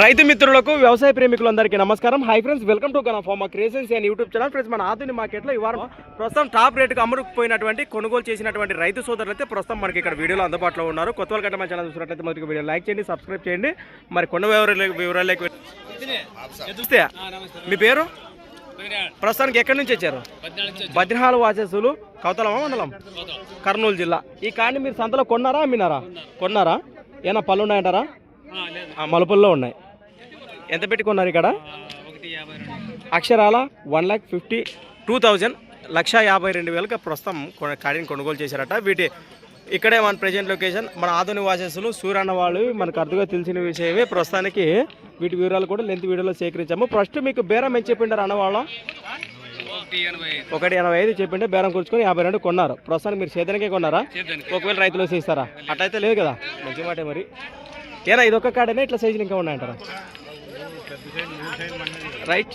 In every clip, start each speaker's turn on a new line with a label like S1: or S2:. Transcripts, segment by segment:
S1: రైతు మిత్రులకు వ్యవసాయ ప్రేమికులందరికీ నమస్కారం. Hi friends welcome to Gana pharma creations and YouTube channel friends మన ఆధునిక మార్కెట్లో ఈ వారం ప్రస్తుతం టాప్ రేటుకు అమ్ముడుకుపోయినటువంటి కొనుగోలు చేసినటువంటి రైతు సోదరులు అయితే ప్రస్తుతం మనకి ఇక్కడ వీడియోలో అందుబాటులో ఉన్నారు. కొత్త వాళ్ళ మన ఛానల్ చూసినట్లయితే మొదటి వీడియో లైక్ చేయండి సబ్స్క్రైబ్ చేయండి. మరి కొన్ని వివరాలు వివరాలకు చూస్తే? మీ పేరు? ప్రస్తుతానికి ఎక్కడి నుంచి వచ్చారు? బద్రిహాల వాచసులు కౌతలమా మండలం? కర్నూలు జిల్లా. ఈ కాడిని మీరు సంతలో కొన్నారా అమ్మినారా? కొన్నారా. ఏమైనా పళ్ళు ఉన్నాయంటారా? మలుపుల్లో ఉన్నాయి. ఎంత పెట్టి కొన్నారు ఇక్కడ? అక్షరాల one lakh fifty two thousand లక్ష యాభై రెండు వేలకు ప్రస్తుతం కాడిని కొనుగోలు చేశారట. వీటి ఇక్కడే మన ప్రజెంట్ లొకేషన్ మన ఆధునిక వాసస్సులు సూర్యన్న వాళ్ళు మనకు అర్థంగా తెలిసిన విషయమే. ప్రస్తుతానికి వీటి వివరాలు కూడా లెంత్ వీడియోలో సేకరించాము. ఫస్ట్ మీకు బేరం ఏం చెప్పిండారు అన్నవాళ్ళం ఒకటి ఎనభై ఐదు చెప్పింటే బేరం కూర్చుకొని యాభై రెండు కొన్నారు. ప్రస్తుతానికి మీరు సేదనికే కొన్నారా? ఒకవేళ రైతులు ఇస్తారా? అట్లయితే లేదు కదా? మంచి మాటే మరి. ఏనా ఇది ఒక కాడనే ఇట్లా సైజులు ఇంకా ఉన్నాయంటారా? రైట్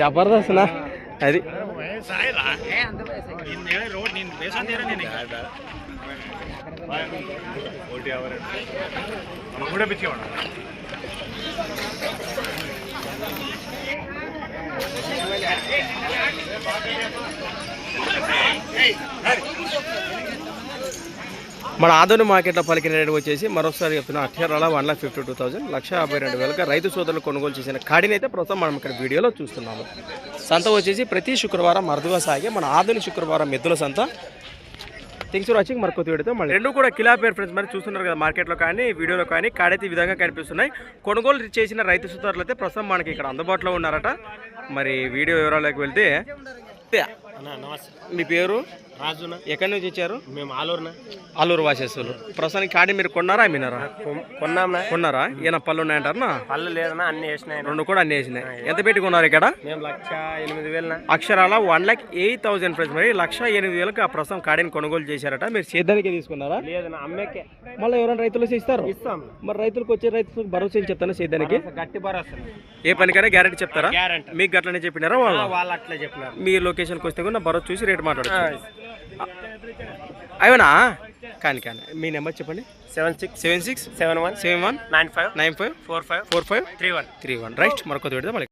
S1: జబర్దస్త్ నా? అది. మన ఆధునిక మార్కెట్లో పలికిన రేటు వచ్చేసి మరొకసారి చెప్తున్నా అక్షరాల one lakh fifty two thousand లక్ష యాభై రెండు వేలుగా రైతు సోదరులు కొనుగోలు చేసిన కాడిని అయితే ప్రస్తుతం మనం ఇక్కడ వీడియోలో చూస్తున్నాము. సంత వచ్చేసి ప్రతి శుక్రవారం అరుదుగా సాగే మన ఆధునిక శుక్రవారం ఎద్దుల సంత. థింగ్స్ వాచింగ్ మరి కొత్త వీడియోతో మళ్ళీ రెండు కూడా కిలా పేరు ఫ్రెండ్స్ మరి చూస్తున్నారు కదా మార్కెట్లో కానీ వీడియోలో కానీ కాడైతే ఈ విధంగా కనిపిస్తున్నాయి. కొనుగోలు చేసిన రైతు సోదరులు అయితే ప్రస్తుతం మనకి ఇక్కడ అందుబాటులో ఉన్నారట. మరి వీడియో వివరాలకు వెళ్తే
S2: నమస్తే.
S1: మీ పేరు?
S2: రాజున?
S1: ఎక్కడి నుంచి వచ్చారు?
S2: మేము ఆలూరున?
S1: ఆలూరు వాసేసులు. ప్రస్తుతానికి కాడి మీరు కొన్నారా అమ్మినారా?
S2: కొన్నాంనా?
S1: కొన్నారా? ఈయన పళ్ళు ఉన్నాయంటారా
S2: పళ్ళు లేదన్నా అన్ని వేసినాయి.
S1: రెండు కూడా అన్ని వేసినాయి. ఎంత పెట్టి కొన్నారు ఇక్కడ?
S2: మేము లక్ష ఎనిమిది వేలనా?
S1: అక్షరాల one lakh eight thousand friends. మరి లక్ష ఎనిమిది వేలకు ఆ ప్రస్తుతం కాడిని కొనుగోలు చేశారట. మీరు సేద్యానికి తీసుకున్నారా?
S2: లేదన్నా అమ్మేకే.
S1: మళ్ళీ ఎవరైనా రైతులు ఇస్తారు?
S2: ఇస్తాం.
S1: మరి రైతులకు వచ్చే రైతులకు భరోసా ఏం చెప్తాను సేద్యానికి
S2: గట్టి భరోసా.
S1: ఏ పనికైనా గ్యారెంటీ చెప్తారా? మీకు గట్లనే చెప్పినారా వాళ్ళు?
S2: వాళ్ళు అట్లే చెప్పినారు.
S1: మీ లొకేషన్కి వస్తే కూడా భరోసా చూసి రేట్ మాట్లాడచ్చు అవేనా కానీ కానీ. మీ నెంబర్ చెప్పండి.
S2: Seven six
S1: seven six
S2: seven one
S1: seven one
S2: nine five
S1: nine five
S2: four five
S1: four five
S2: three one
S1: three one. Right మరొక పెడదాం మళ్ళీ.